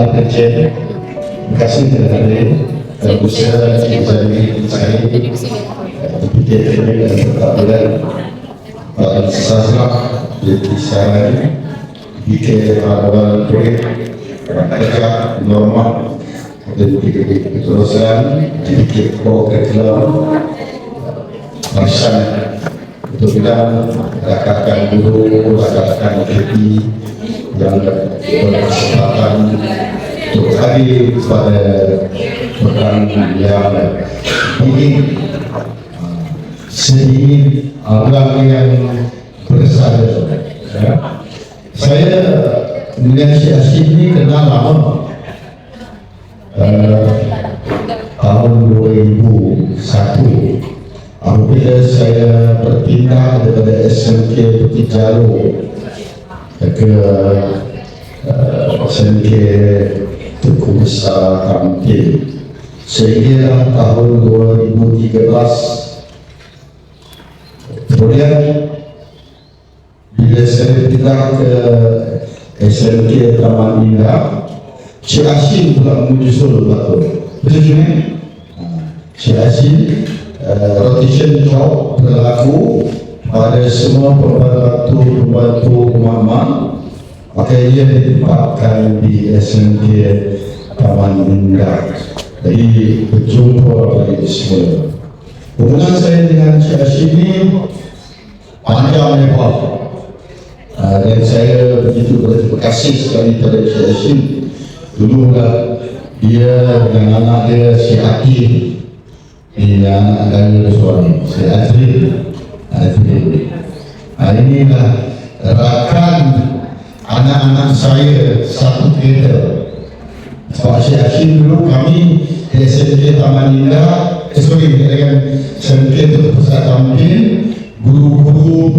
Aceh. Terima kasih. Kerana dan usaha yang saya berfikir ini dan berkabungan pada sesaat jadi saya fikir pada proyek kerja normal dan fikir keterusan fikir program Masyarakat untuk kita rakyatkan dulu, rakyatkan KP yang berkesempatan untuk hadir pada pekan yang ini sedikit orang yang bersahaja. Ya. Saya dengan si Asyik ini kenal lama. Uh, tahun 2001 apabila saya berpindah daripada SMK Peti Jalo ke uh, SMK Tuku Besar Tampil sehingga tahun 2013 kemudian bila saya pindah ke SMK Taman Indah Cik Asyik pula menyusul betul betul juga Cik uh, rotation job berlaku pada semua pembantu-pembantu mama maka ia ditempatkan di SMK Taman Indah. Jadi berjumpa bagi semua. Hubungan saya dengan Cik Asyik ini panjang lebar uh, dan saya begitu berterima kasih sekali kepada Cik Asyik. Dulu lah dia dengan anak dia si Akif anak kami suami si Azri Azri nah, inilah rakan anak-anak saya satu kereta. Sebab si Akif dulu kami di SMK Taman Indah eh sorry dengan SMK itu pusat tampil guru-guru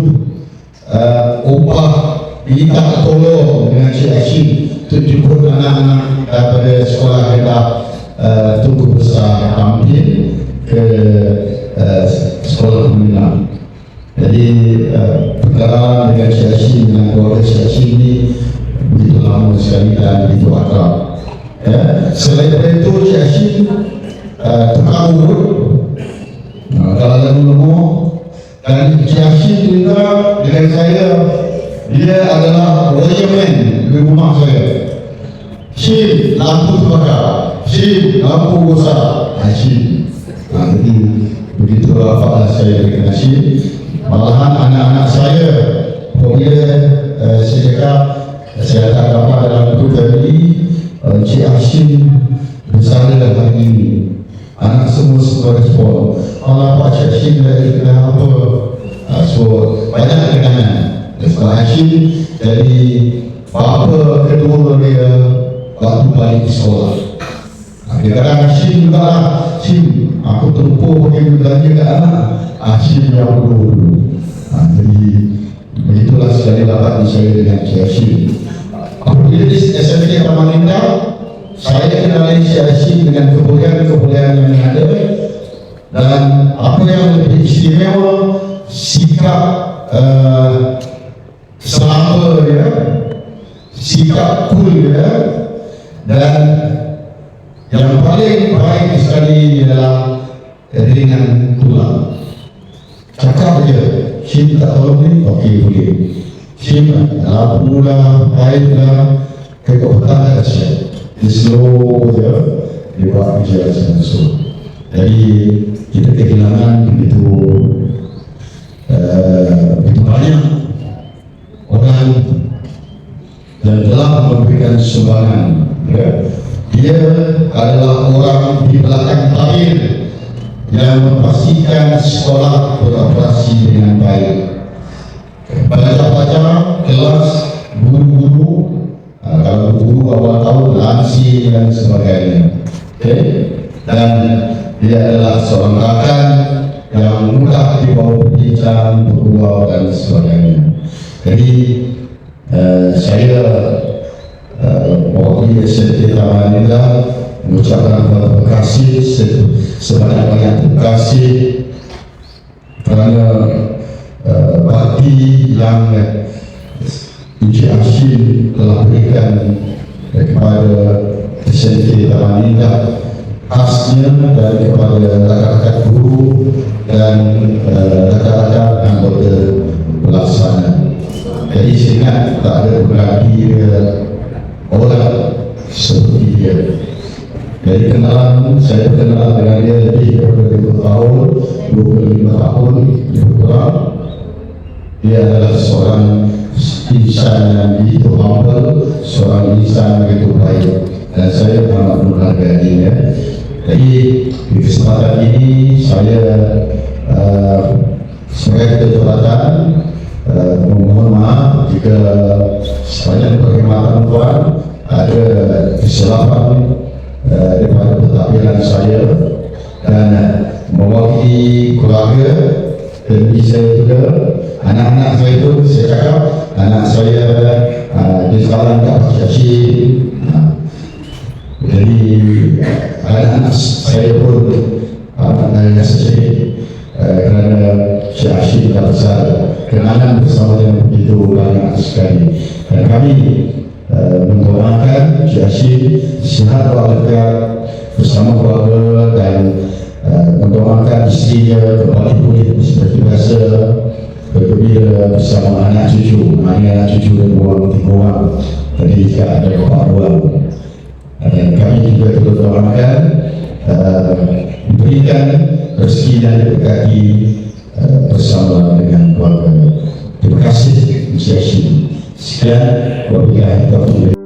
uh, upah minta tolong dengan Cik Asyik untuk jemput anak-anak daripada sekolah kita uh, Tunggu Besar Tampil ke uh, sekolah peminat. Jadi uh, perkara dengan Asyik dengan keluarga Asyik ini begitu lama sekali dan begitu akrab. Ya. Selain daripada itu uh, tukar umur uh, kalau ada lemu dan Asyik juga dengan saya dia adalah royalman di rumah saya. Sim lampu terbakar, sim lampu rosak, Sim. Nah, jadi begitu apa saya dengan Sim. Malahan anak-anak saya, apabila uh, saya cakap saya tak dapat dalam itu tadi, uh, Cik Hashim bersama hari ini. Anak semua semua respon. Allah Pak Cik Hashim dari kenapa? Uh, so banyak kenangan. Sebab Hashim dari bapa kedua dia waktu balik di sekolah. Dia kata Hashim juga lah. Hashim, aku tempuh bagi belanja ke anak. Hashim yang dulu. Ha, jadi begitulah sekali dapat saya dengan Cik Hashim. Apabila di Taman Indah, saya kenali Hashim dengan kebolehan-kebolehan yang ada dan apa yang lebih istimewa sikap uh, selama dia sikap cool dia dan yang paling baik sekali ialah ringan tulang. Cakap je Sim tak tahu ni okey boleh. Sim lah pula baik lah kekuatan tak siap. Dia slow je dia buat kerja macam jadi kita kehilangan begitu uh, begitu banyak orang yang telah memberikan sumbangan ya. Dia adalah orang di belakang tabir yang memastikan sekolah beroperasi dengan baik pelajar-pelajar kelas guru-guru uh, kalau guru awal tahun lansi dan sebagainya okay. dan dia adalah seorang rakan yang mudah dibawa berbincang, berdua dan sebagainya. Jadi uh, saya mewakili SMT Taman Indah mengucapkan terima kasih. Sebanyak-banyak terima kasih kerana uh, bakti yang Encik Hashim telah berikan kepada SMK Taman Indah khasnya dan kepada rakan-rakan guru dan rakan-rakan anggota pelaksana. Jadi saya ingat tak ada berarti dia orang seperti dia. Dari kenalan, saya berkenalan dengan dia lebih daripada 20 tahun, 25 tahun, lebih kurang. Dia adalah seorang insan yang begitu humble, seorang insan yang begitu baik. Dan saya amat menghargai dia. Jadi, di kesempatan ini, saya mewakili keluarga dan saya juga anak-anak saya itu saya cakap anak saya uh, di sekolah tak pakai uh, jadi anak-anak saya pun anak-anak yang saya uh, kerana Syekh Hashim dah besar kenalan bersama dengan begitu banyak sekali. Dan kami uh, mendoakan Syekh Hashim sihat walafiat dan kami juga turut doakan uh, berikan rezeki dan diberkati uh, bersama dengan keluarga. Terima kasih Hashim. Sekian wabillahi taufiq.